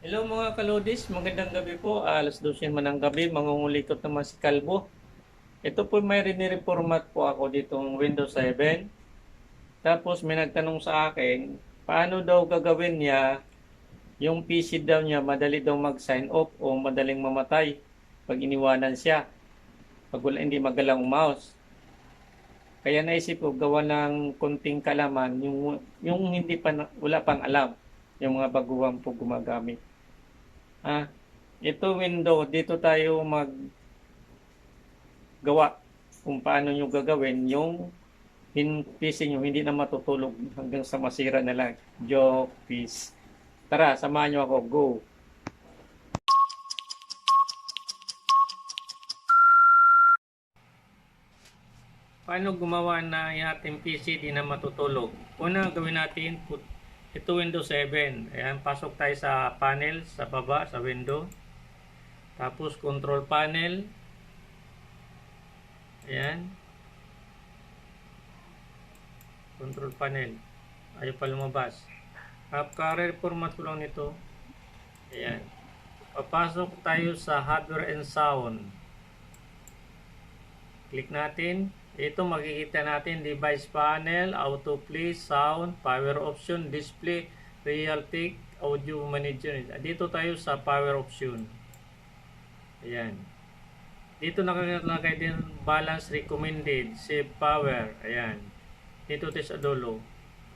Hello mga kalodis, magandang gabi po. Alas 12 man ng gabi, mangungulikot naman si Kalbo. Ito po may rinireformat po ako ditong Windows 7. Tapos may nagtanong sa akin, paano daw gagawin niya yung PC daw niya madali daw mag-sign off o madaling mamatay pag iniwanan siya. Pag wala hindi magalang mouse. Kaya naisip ko gawa ng konting kalaman yung yung hindi pa wala pang alam yung mga baguhan po gumagamit. Ah, ito window, dito tayo mag gawa kung paano nyo gagawin yung PC nyo hindi na matutulog hanggang sa masira na lang. Joke, peace. Tara, samahan nyo ako. Go! Paano gumawa na yung ating PC di na matutulog? Una gawin natin, put, ito Windows 7. Ayan, pasok tayo sa panel, sa baba, sa window. Tapos control panel. Ayan. Control panel. Ayaw pa lumabas. Kapka format ko lang nito. Ayan. Papasok tayo sa hardware and sound. Click natin. Ito makikita natin device panel, autoplay, sound, power option, display, realtek, audio manager. Dito tayo sa power option. Ayan. Dito nakalagay din balance recommended, save power. Ayan. Dito tayo sa dulo.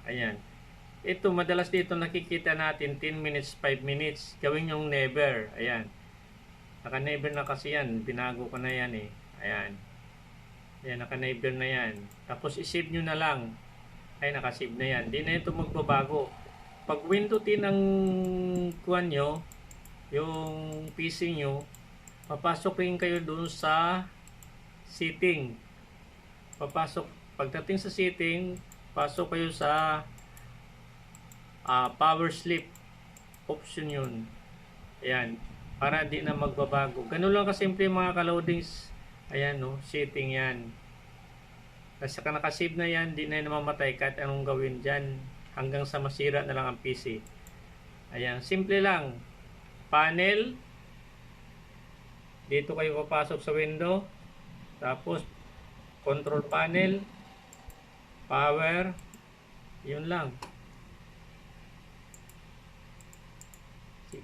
Ayan. Ito madalas dito nakikita natin 10 minutes, 5 minutes. Gawin yung never. Ayan. Naka-never na kasi yan. Binago ko na yan eh. Ayan. Ayan, naka-never na yan. Tapos i-save nyo na lang. Ay, naka-save na yan. Di na ito magbabago. Pag window 10 ang kuhan nyo, yung PC nyo, papasok rin kayo doon sa setting. Papasok, pagdating sa setting, pasok kayo sa ah, power sleep option yun. Ayan, para di na magbabago. Ganun lang kasimple mga ka-loadings. Ayan no, setting yan. Kasi ka nakasave na yan, di na yan namamatay kahit anong gawin dyan. Hanggang sa masira na lang ang PC. Ayan, simple lang. Panel. Dito kayo papasok sa window. Tapos, control panel. Power. Yun lang.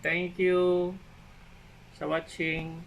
Thank you sa watching.